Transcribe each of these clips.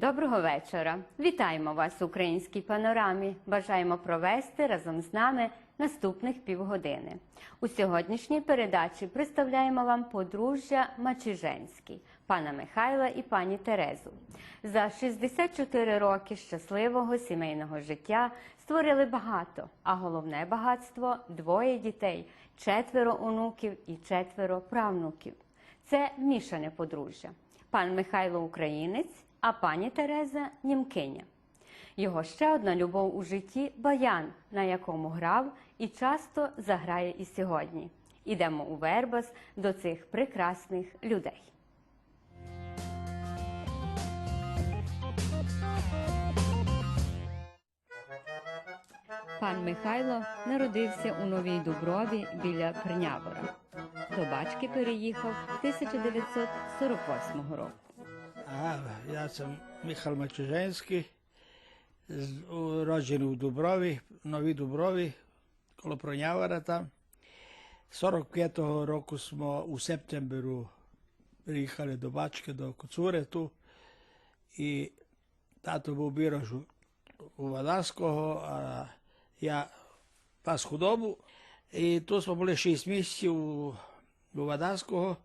Доброго вечора. Вітаємо вас у українській панорамі. Бажаємо провести разом з нами наступних півгодини. У сьогоднішній передачі представляємо вам подружжя Мачиженський, пана Михайла і пані Терезу. За 64 роки щасливого сімейного життя створили багато, а головне багатство двоє дітей, четверо онуків і четверо правнуків. Це мішане подружжя. Пан Михайло українець, а пані Тереза німкиня. Його ще одна любов у житті баян, на якому грав і часто заграє і сьогодні. Ідемо у Вербас до цих прекрасних людей. Пан Михайло народився у Новій Дуброві біля Крнявора. До бачки переїхав 1948 року. A, ja sam Mihal Mačeženski, z- u- rođen u Dubrovi, Novi Dubrovi, kolo Pronjavara tam. 45. roku smo u septembru priїхали до Бачки, до Коцури ту. І тато був біроž у, у Вадаського, а я пас худобу. І тут smo були 6 місяців у, у Вадаського.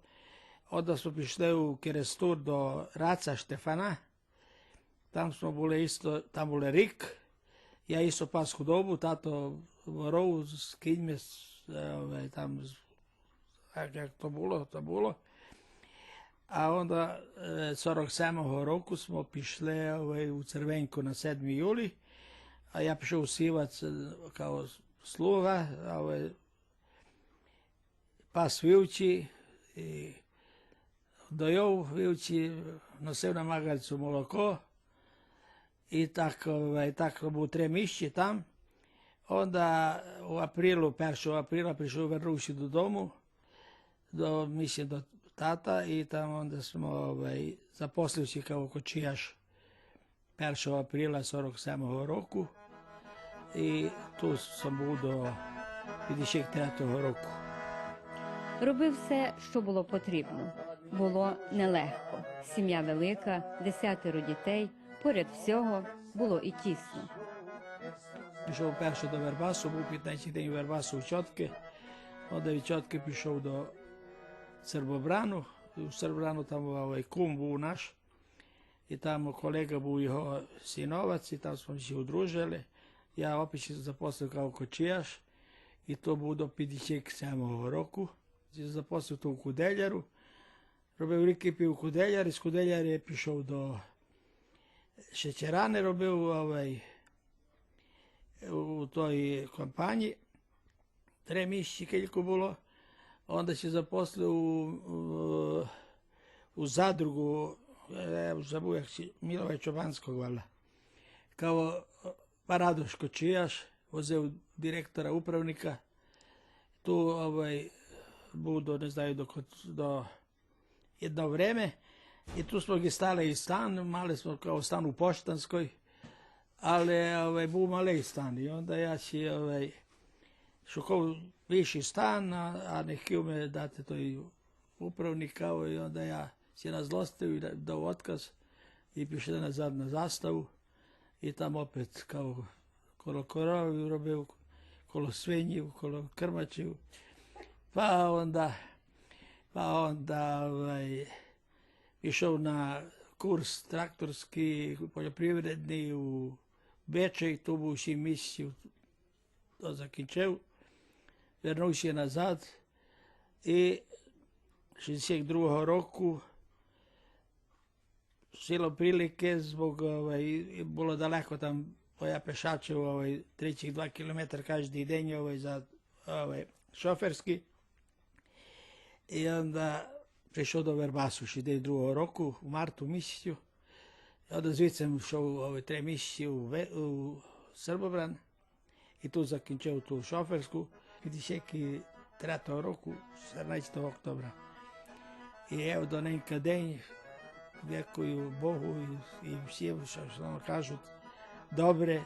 Onda smo пішли у Керестур до Раца Штефана. Там smo були isto, там були рік. Я isto кіньми, з, е, ovaj, там, з- як, як то було, то було. А onda е, 47-го року smo пішли ovaj, у Цервеньку на 7 юлі, а я пішов у Сівац е, kao sluga, ovaj, пас вівчі, і дойов вівці, носив на магальцю молоко. І так, ovaj, так був три місяці там. Onda u aprilu, 1. aprila прийшов, вернувся додому, до місії до тата, і там onda smo ovaj, zaposлився kao кочіяш 1. апреля 47-го року. І тут сам був до 53-го року. Робив все, що було потрібно. Було нелегко. Сім'я велика, десятеро дітей. Поряд всього було і тісно. Пішов перше до Вербасу, був 15 день Вербасу у Чотки. От від Чотки пішов до Сербобрану. У Сербобрану там ovaj, кум був наш. І там колега був його синовець, і там się одружили. Я się zaposlив kao кочіяш. І то був до 57 року. Я Запослив то в Куделяру. robio u Rikipi u Kudeljar, iz Kudeljar je prišao do Šećerane, robio ovaj, u toj kampanji. tre mišći keljko bilo, onda se zaposlio u, u, u zadrugu, evo, zabujak si, Milova Čobanskog, vala, kao Paradoško Čijaš, vozeo direktora, upravnika, tu ovaj, budu, ne znaju, do, do jedno vreme i tu smo gdje stale i stan, male smo kao stan u Poštanskoj, ali ovaj, bu mali stan i onda ja si ovaj, šukov viši stan, a, a ne htio me dati to i upravnik kao i onda ja si jedna zlostio i dao otkaz i piše da nazad na zastavu i tam opet kao kolo korovi robio kolo svinji, kolo krmači. Pa onda pa onda ovaj, išao na kurs traktorski, poljoprivredni u Bečej, tu buši misiju do Zakinčevu, vjerno se je nazad i 62. roku silo prilike zbog, ovaj, bilo daleko tam ja pešače ovaj, ovaj, 32 km každi den ovaj, za ovaj, šoferski, І onda прийшов до Вербасу 62 року, в марту місяцю. І onda звідси йшов ovaj, три місяці у, Ве- у Сербобран. І тут закінчив ту шоферську 53 року, 14 октября. І evo до ненька день, дякую Богу і, всім, що нам кажуть, добре,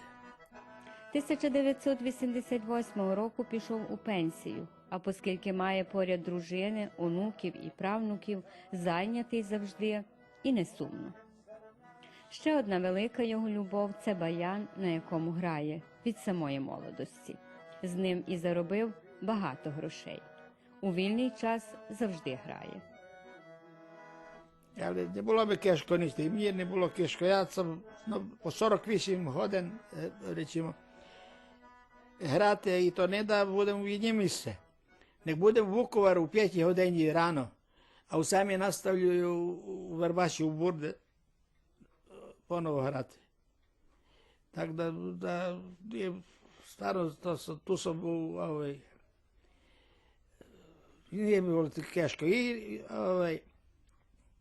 1988 року пішов у пенсію, а оскільки має поряд дружини, онуків і правнуків, зайнятий завжди і не сумно. Ще одна велика його любов це баян, на якому грає від самої молодості. З ним і заробив багато грошей. У вільний час завжди грає. Але не було би кешко ніщо, і мені не було кешко. Я сам ну, по 48 годин, е, речимо, грати, і то не да будемо в одній місці. nek bude u Vukovaru u pjeći hodenji rano, a u sami nastavljuju u Vrbaši, u Burde, ponovo hrate. Tako da, da je stvarno, to, tu sam u ovaj, nije mi voliti keško. I ovaj,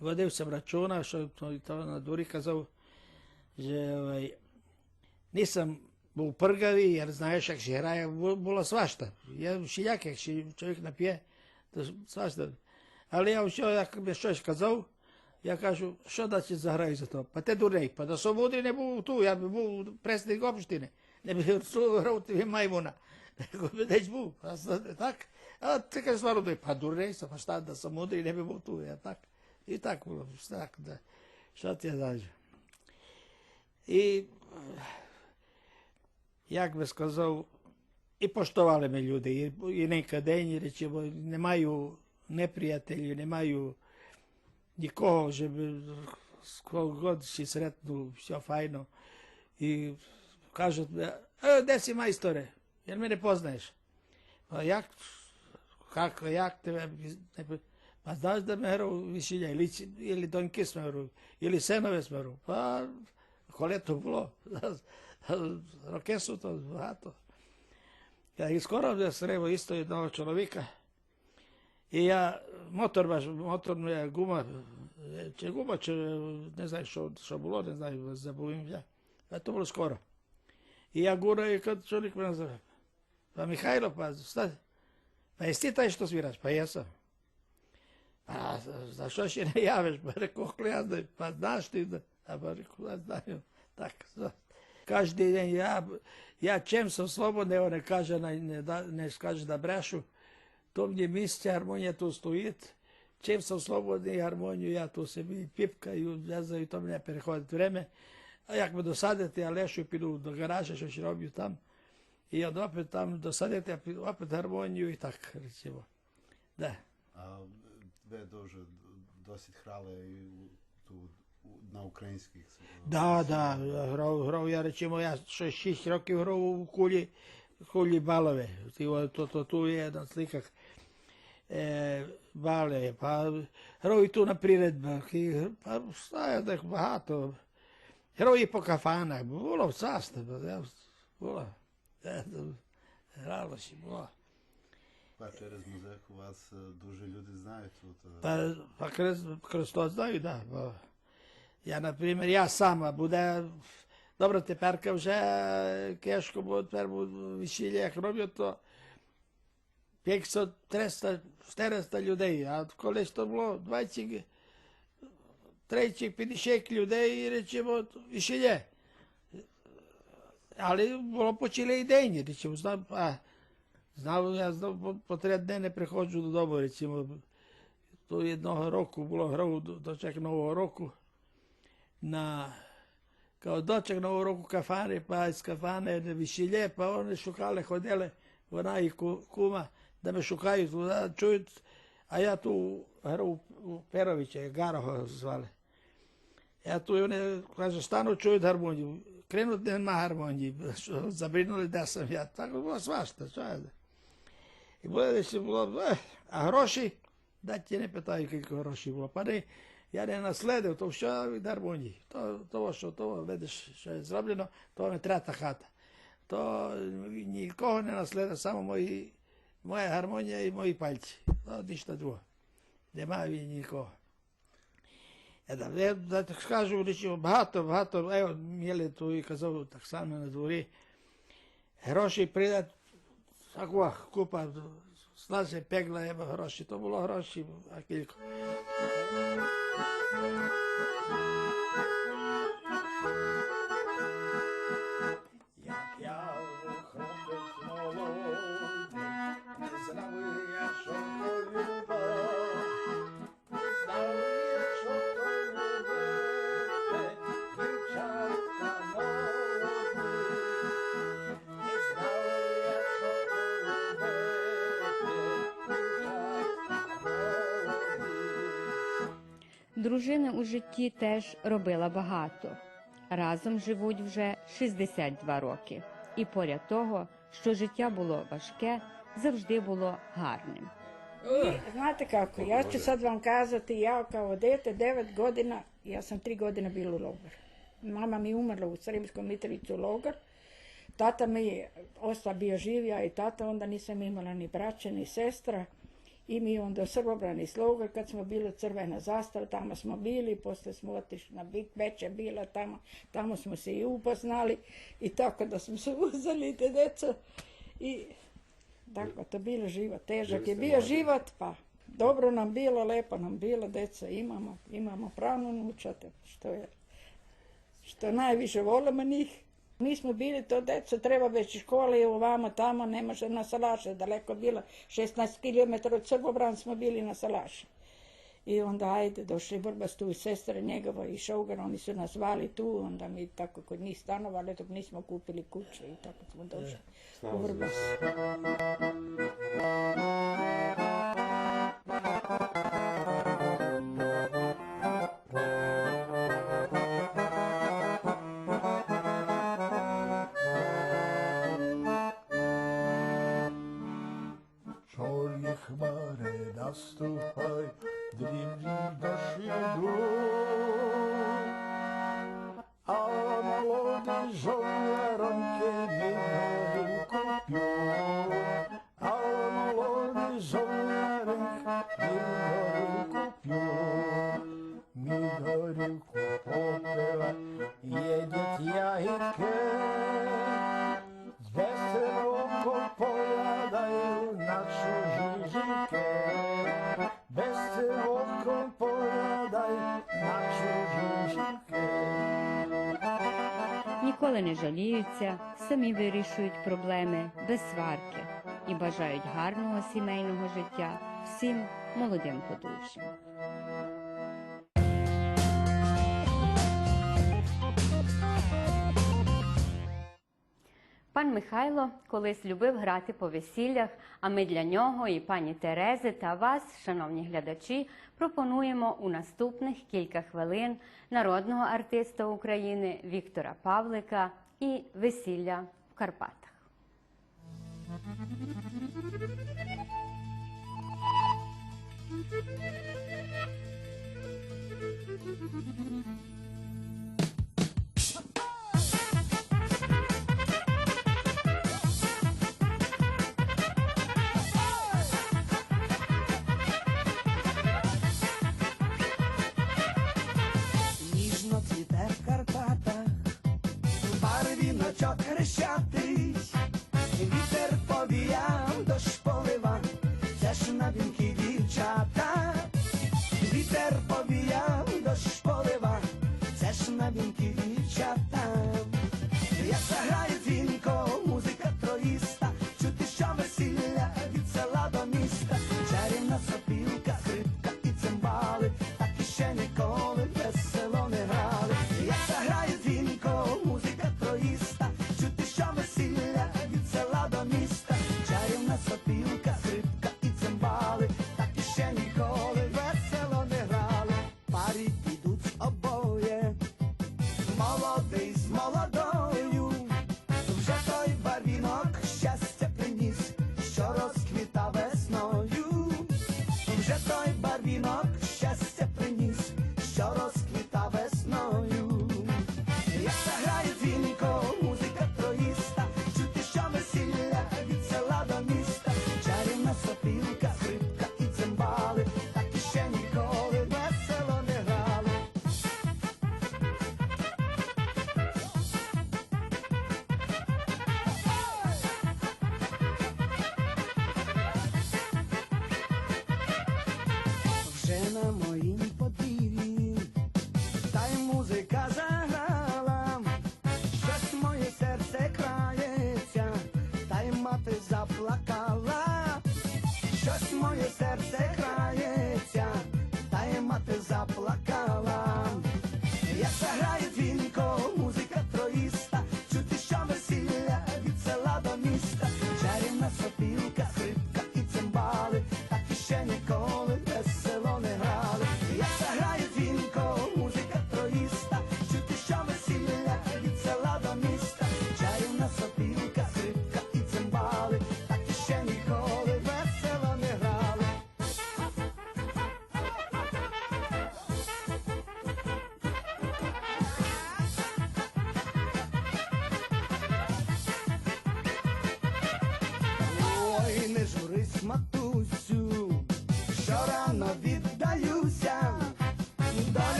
vodeo sam računa, što to, to na Durika kazao, že ovaj, nisam bo prgavi, jer znaješ, jak si hraje, bola svašta. Ja šiljak, jak si čovjek napije, to svašta. Ali ja učeo, jak mi što ješ kazao, ja kažu, što da će zahraju za to? Pa te durej, pa da sam budri ne budu tu, ja bi budu predsjednik opštine. Ne bi su roti mi majmuna. Nego bi neć budu, pa sad, tak. A te kaže stvarno, da je, pa durej sam, pa šta da sam mudri ne bi budu tu, ja tak. I tako, šta, da, šta ti ja dađu. I jak bi skazao, i poštovali me ljudi, i, i neka denji, rećemo, nemaju neprijatelji, nemaju nikoho, že bi s kog god si sretnu, sve fajno. I kažu, e, e gde si majstore, jer me ne poznaješ? Pa jak, kako, jak te me, ne, pa znaš da me hero višilja, ili, ili donke smeru, ili senove smeru, pa koleto bilo. roke su to, zato. Ja i skoro da srevo isto jednog čovjeka. I ja, motor baš, motor mu je guma, e, će guma će, ne znam što, što bilo, ne znam, zabuvim ja. A to bilo skoro. I ja gura i kad čovjek me nazove. Pa Mihajlo, pa šta? Pa jesi ti taj što sviraš? Pa jesam. Pa zašto še ne javeš? Pa rekao, ja znaš, pa znaš ti da. A pa rekao, ja znam. Tako. So. Každi den ja, čem sam slobodne, evo ne kaže, ne, da, ne kaže da brešu, to mnje misli, harmonija tu stojit, čem sam slobodni harmoniju, ja tu se mi pipkaju, ja znam, i to mi ne prehoditi vreme, a jak me dosadete, ja lešu i pidu do garaže, što će robiju tam, i onda opet tam dosadete, opet harmoniju i tak, recimo. Da. А ви дуже досить грали і у- тут у- на українських. е, Да, да, грав, грав я, речимо, я ще 6 років грав у кулі, кулі балове. То, то, ту є на сликах е, бале, па грав і ту на приредбах, і, па знаю, так багато. Грав і по кафанах, було в царстві, я, було. Гралося, було. Па через музику вас е, дуже люди знають е, Па, па Христос знаю, да. Я, наприклад, я сама буде. Добре, тепер вже кешко, бо тепер весілля, як роблять, то 500, 300, 400 людей, а колись то було 20, 30, 50 людей, і речимо, весілля. Але було по цілий день, речимо, знав, а, знав, я знав, по, по три дні не приходжу додому, речимо, то одного року було грав до- дочек Нового року на kao doček Novog roku kafane, pa iz kafane na višilje, pa one šukale hodile, ona i kuma, da me šukaju da čuju, a ja tu u, u Perovića, Garoho zvale. Ja tu i one, kaže, stanu čuju harmoniju, krenut nema harmoniji, zabrinuli da sam ja, tako bilo svašta, što je. І буде ще було, ех, а гроші, да ті не питаю, скільки грошей було. Пане, я не наследив, то що від гармонії. То, того, що того, видиш, що є зроблено, то не трета хата. То нікого не наследив, саме мої, моя гармонія і мої пальці. То ніщо друге. Немає нікого. Я, я так скажу, речі, багато, багато, ево, міли ту і казав так само на дворі. Гроші придать Такова купа пегла еба гроші, то було гроші, а кілько. Як дружина у житті теж робила багато. Разом живуть вже 62 роки. І поряд того, що життя було важке, завжди було гарним. Vam kazati, ja kao dete, devet godina, ja sam tri godine bila u logoru. Mama mi je umrla u Sremskom Mitrovicu u logor. Tata mi je ostao bio živ, ja i tata, onda nisam imala ni braće, ni sestra. I mi onda Srbobrani s logor, kad smo bili crvena zastava, tamo smo bili, poslije smo otišli na Big Beč je bila tamo, tamo smo se i upoznali i tako da smo se uzeli te deca. I tako to bilo život, težak je bio život, pa dobro nam bilo, lepo nam bilo, deca imamo, imamo pravnu nučate, što je, što najviše volimo njih. Nismo bili to deca, treba već škole i ovamo tamo, ne može na Salaše, daleko bilo, 16 km od Srbobran smo bili na Salaši. I onda ajde, došli Vrbas tu i sestre njegova i Šougar, oni su nas zvali tu, onda mi tako kod njih stanovali dok nismo kupili kuću i tako smo došli u Vrbas. Не жаліються, самі вирішують проблеми без сварки і бажають гарного сімейного життя всім молодим подружжям. Михайло колись любив грати по весіллях, а ми для нього і пані Терези та вас, шановні глядачі, пропонуємо у наступних кілька хвилин народного артиста України Віктора Павлика і весілля в Карпатах. Ніжно так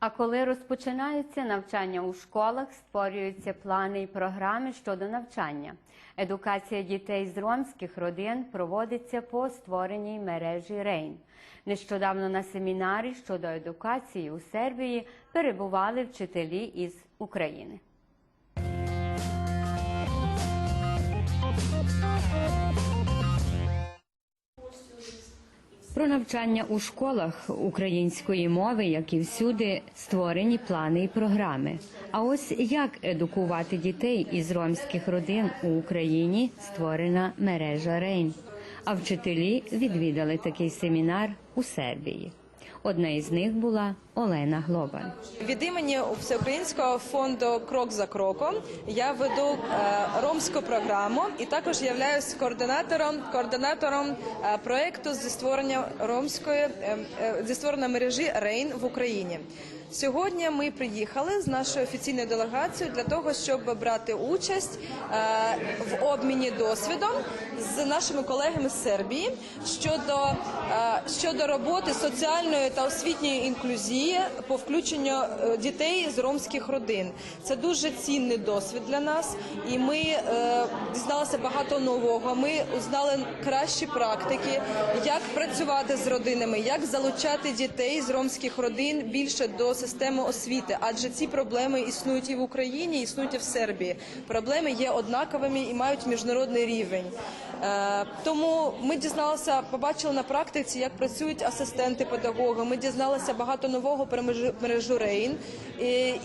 А коли розпочинаються навчання у школах, створюються плани і програми щодо навчання. Едукація дітей з ромських родин проводиться по створеній мережі Рейн. Нещодавно на семінарі щодо едукації у Сербії перебували вчителі із України. Про навчання у школах української мови, як і всюди, створені плани і програми. А ось як едукувати дітей із ромських родин у Україні створена мережа Рейн. А вчителі відвідали такий семінар у Сербії. Одна із них була Олена Глобан. Від імені Всеукраїнського фонду Крок за кроком я веду е, ромську програму і також являюсь координатором координатором е, проекту зі створення ромської е, е, зі створення мережі Рейн в Україні. Сьогодні ми приїхали з нашою офіційною делегацією для того, щоб брати участь в обміні досвідом з нашими колегами з Сербії щодо, е, щодо роботи соціальної та освітньої інклюзії по включенню е, дітей з ромських родин. Це дуже цінний досвід для нас, і ми е, дізналися багато нового. Ми узнали кращі практики, як працювати з родинами, як залучати дітей з ромських родин більше до системи освіти, адже ці проблеми існують і в Україні, існують і в Сербії. Проблеми є однаковими і мають міжнародний рівень. Е, Тому ми дізналися, побачили на практиці, як працюють асистенти педагоги. Ми дізналися багато нового про мережу Рейн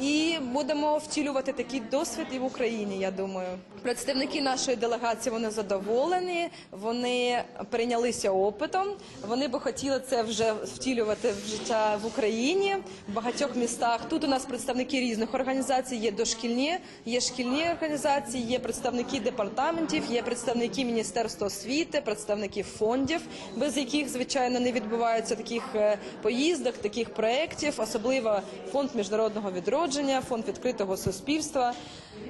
і, будемо втілювати такий досвід і в Україні. Я думаю, представники нашої делегації вони задоволені, вони перейнялися опитом. Вони би хотіли це вже втілювати в життя в Україні в багатьох містах. Тут у нас представники різних організацій. Є дошкільні, є шкільні організації, є представники департаментів, є представники міністерства освіти, представники фондів, без яких звичайно не відбувається таких е, поїздок, таких проєктів, особливо фонд міжнародного відродження, фонд відкритого суспільства.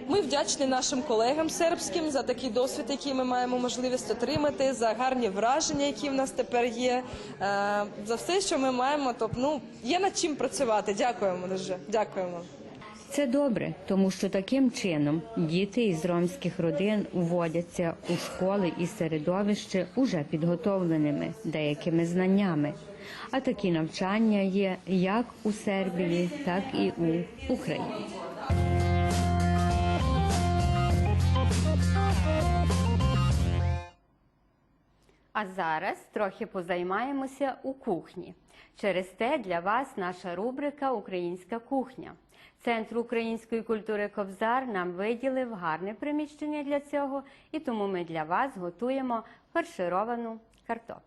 Ми вдячні нашим колегам сербським за такий досвід, який ми маємо можливість отримати, за гарні враження, які в нас тепер є, е, за все, що ми маємо. Тобто, ну є над чим працювати. Дякуємо дуже. Дякуємо. Це добре, тому що таким чином діти із ромських родин уводяться у школи і середовище уже підготовленими деякими знаннями. А такі навчання є як у Сербії, так і у Україні. А зараз трохи позаймаємося у кухні. Через те для вас наша рубрика Українська кухня. Центр української культури Кобзар нам виділив гарне приміщення для цього, і тому ми для вас готуємо фаршировану картоплю.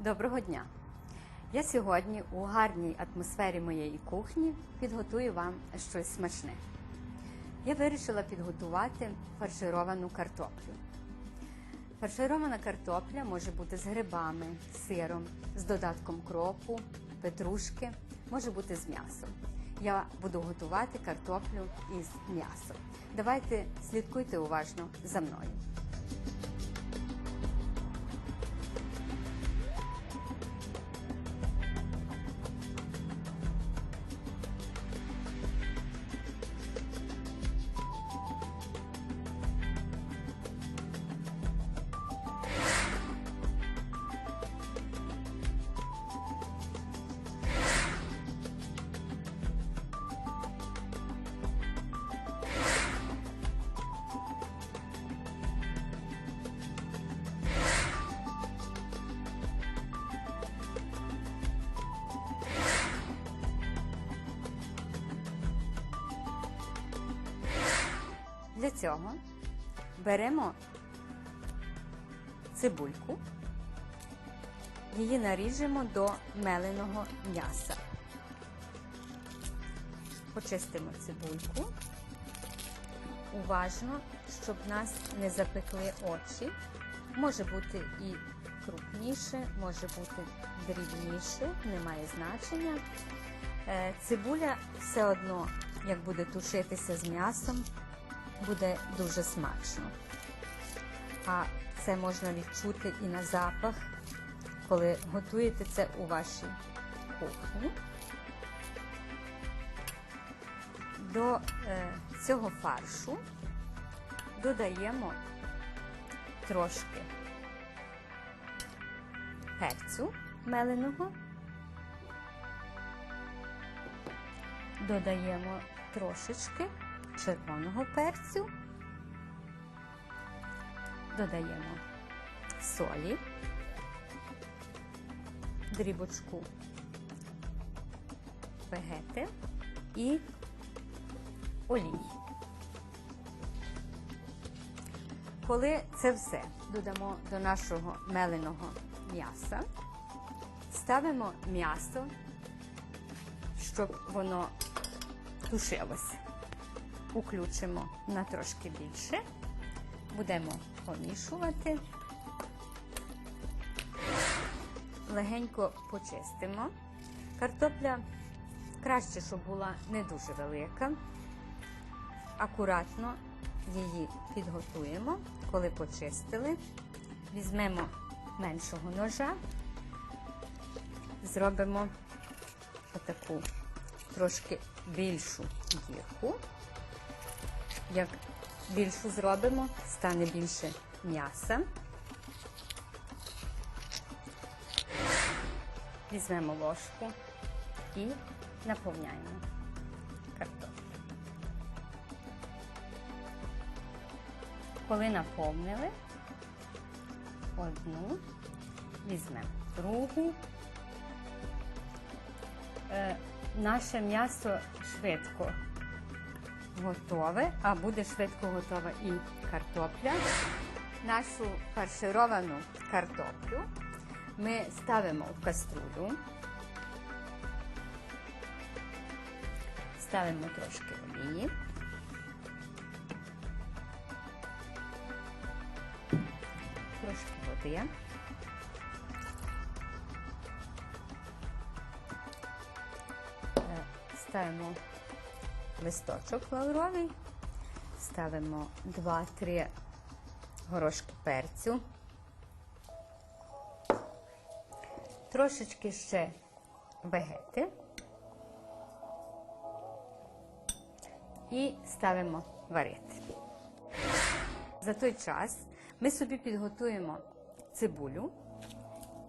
Доброго дня! Я сьогодні у гарній атмосфері моєї кухні підготую вам щось смачне. Я вирішила підготувати фаршировану картоплю. Фарширована картопля може бути з грибами, сиром, з додатком кропу, петрушки, може бути з м'ясом. Я буду готувати картоплю із м'ясом. Давайте слідкуйте уважно за мною. Для цього беремо цибульку, її наріжемо до меленого м'яса. Почистимо цибульку. Уважно, щоб нас не запекли очі. Може бути і крупніше, може бути дрібніше, немає значення. Е, Цибуля все одно, як буде тушитися з м'ясом, буде дуже смачно. а це можна відчути і на запах, коли готуєте це у вашій кухні. До е, цього фаршу додаємо трошки перцю меленого, додаємо трошечки червоного перцю, додаємо солі, дрібочку вегети і олії. Коли це все додамо до нашого меленого м'яса, ставимо м'ясо, щоб воно тушилося. Уключимо на трошки більше, будемо помішувати, легенько почистимо. Картопля краще, щоб була не дуже велика. Акуратно її підготуємо, коли почистили. Візьмемо меншого ножа, зробимо отаку трошки більшу дірку. Як більшу зробимо, стане більше м'яса. Візьмемо ложку і наповняємо картоплю. Коли наповнили одну, візьмемо другу. Е, наше м'ясо швидко готове, а буде швидко готова і картопля. Нашу фаршировану картоплю ми ставимо в каструлю, ставимо трошки олії. трошки води. Е, Ставимо листочок лавровий, ставимо 2-3 горошки перцю, трошечки ще вегети. І ставимо варити. За той час ми собі підготуємо цибулю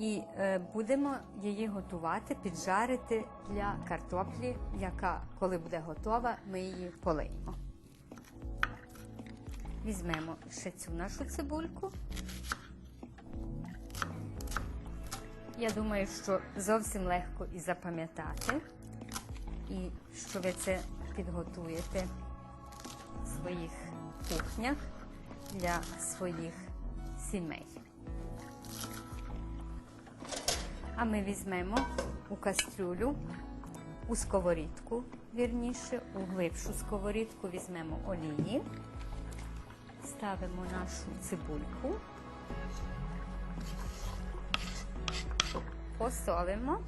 і е, будемо її готувати, піджарити для картоплі, яка, коли буде готова, ми її полиємо. Візьмемо ще цю нашу цибульку. Я думаю, що зовсім легко і запам'ятати, і що ви це підготуєте в своїх кухнях для своїх сімей. А ми візьмемо у кастрюлю, у сковорідку, вірніше, у глибшу сковорідку візьмемо олії, ставимо нашу цибульку, посолимо,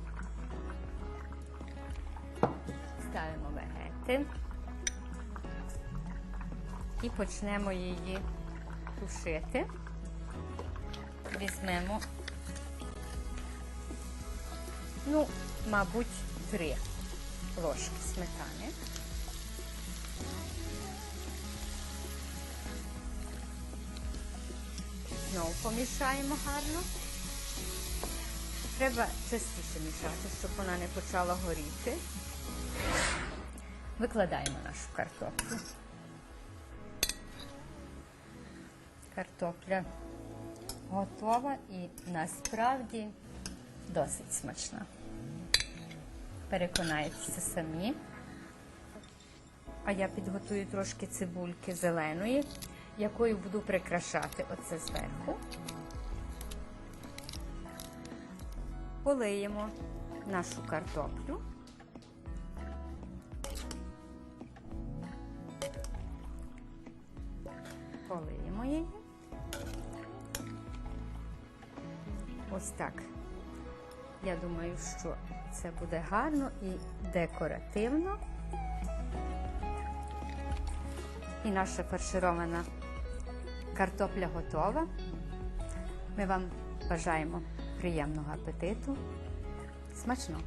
ставимо вегети і почнемо її тушити. Візьмемо, ну, мабуть, три ложки сметани. Знову помішаємо гарно. Треба частіше мішати, щоб вона не почала горіти. Викладаємо нашу картоплю. Картопля готова і насправді досить смачна. Переконайтеся самі. А я підготую трошки цибульки зеленої, якою буду прикрашати оце зверху. Полиємо нашу картоплю. Полиємо її. Ось так. Я думаю, що це буде гарно і декоративно. І наша фарширована Картопля готова. Ми вам бажаємо приємного апетиту. Смачного!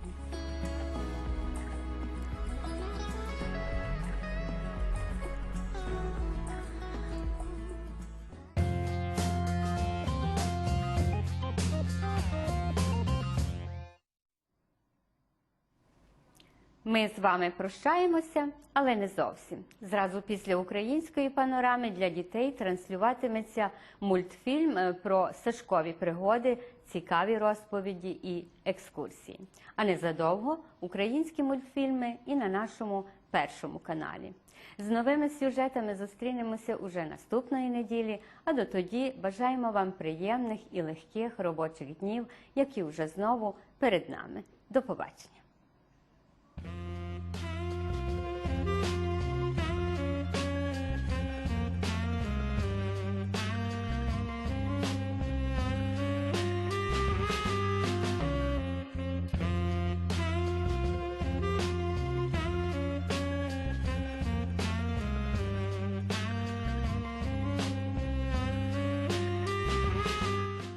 З вами прощаємося, але не зовсім. Зразу після української панорами для дітей транслюватиметься мультфільм е, про сашкові пригоди, цікаві розповіді і екскурсії. А незадовго українські мультфільми і на нашому першому каналі. З новими сюжетами зустрінемося уже наступної неділі. А до тоді бажаємо вам приємних і легких робочих днів, які вже знову перед нами. До побачення.